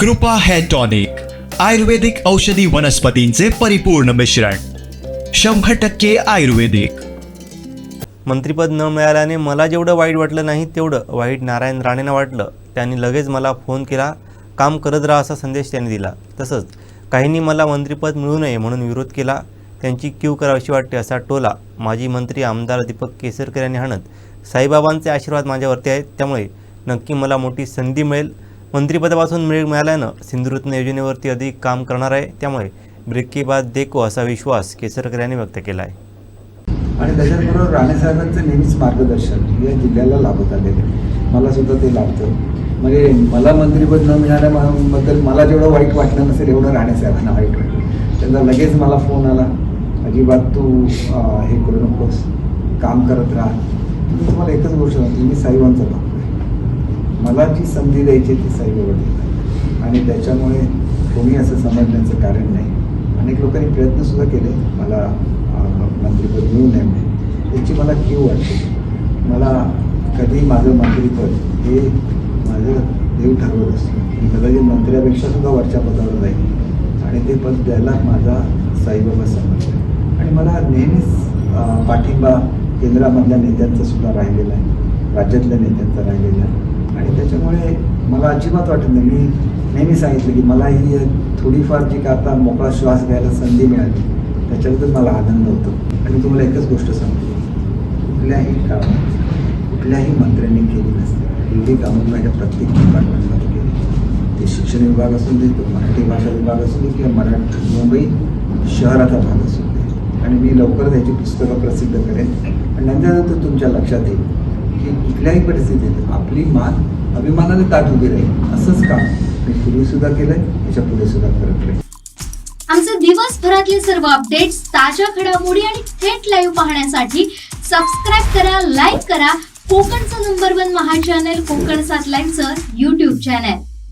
कृपा hair tonic आयुर्वेदिक औषधी वनस्पतींचे परिपूर्ण मिश्रण शंभर टक्के आयुर्वेदिक. मंत्रिपद न मिळाल्याने मला जेवढं वाईट वाटलं नाही तेवढं वाईट नारायण राणेंना वाटलं. त्यांनी लगेच मला फोन केला काम करत राहा असा संदेश त्यांनी दिला. तसंच काहींनी मला मंत्रिपद मिळू नये म्हणून विरोध केला. त्यांची क्यू करावीशी वाटते असा टोला माजी मंत्री आमदार दीपक केसरकर यांनी हाणत. साईबाबांचे आशीर्वाद माझ्यावरती आहेत त्यामुळे नक्की मला मोठी संधी मिळेल. मंत्रिपदापासून मिळ मिळाल्यानं सिंधुरत्न योजनेवरती अधिक काम करणार आहे. त्यामुळे ब्रेक बाद देखो असा विश्वास केसरकर यांनी व्यक्त केला आहे आणि त्याच्याबरोबर राणेसाहेबांचं नेहमीच मार्गदर्शन या जिल्ह्याला लाभत आलेलं आहे मला सुद्धा ते लाभतं. म्हणजे मला मंत्रिपद न मिळाल्याबद्दल मला जेवढं वाईट वाटलं नसेल एवढं राणेसाहेबांना वाईट वाटलं. त्यांना लगेच मला फोन आला अजिबात तू हे करू नकोस. काम करत राहा. तुम्ही तुम्हाला एकच गोष्ट सांगतो मी साईबांचा भक्त. मला जी संधी द्यायची ती साईबाबा देतात आणि त्याच्यामुळे कोणी असं समजण्याचं कारण नाही. अनेक लोकांनी प्रयत्नसुद्धा केले. मला अं, मंत्रिपद मिळू नये म्हणून. त्याची मला कीव वाटते. मला कधी माझं मंत्रिपद हे माझं देव ठरवत असतो. मी कदाचित मंत्र्यापेक्षा सुद्धा वरच्या पदावर जाईल. आणि ते पद द्यायला माझा साईबाबा समज आणि मला नेहमीच पाठिंबा केंद्रामधल्या नेत्यांचा सुद्धा राहिलेला आहे. राज्यातल्या नेत्यांचा राहिलेला आहे. आणि त्याच्यामुळे मला अजिबात वाटत नाही. मी नेहमी सांगितलं की मला ही थोडीफार जी का आता मोकळा श्वास घ्यायला संधी मिळाली त्याच्याबद्दल मला आनंद होतो. आणि तुम्हाला एकच गोष्ट सांगतो. कुठल्याही काळात कुठल्याही मंत्र्यांनी केली नसते. हिंदी कामं माझ्या प्रत्येक डिपार्टमेंटमध्ये केली. ते शिक्षण विभाग असू दे तो मराठी भाषा विभाग असू दे किंवा मराठी मुंबई शहराचा भाग असू दे. आणि मी लवकरच याची पुस्तकं प्रसिद्ध करेन. आणि नंतर तुमच्या लक्षात येईल. की कुठल्याही परिस्थितीत आपली मान अभिमानाने ताट उभी राहील. असंच काम मी पूर्वी सुद्धा केलंय त्याच्या पुढे सुद्धा करत राहील. आमचे दिवसभरातले सर्व अपडेट्स ताज्या घडामोडी आणि थेट लाईव्ह पाहण्यासाठी सबस्क्राईब करा लाईक करा. कोकणचं number one Maha channel Kokan सात लाईव्हचं युट्यूब चॅनल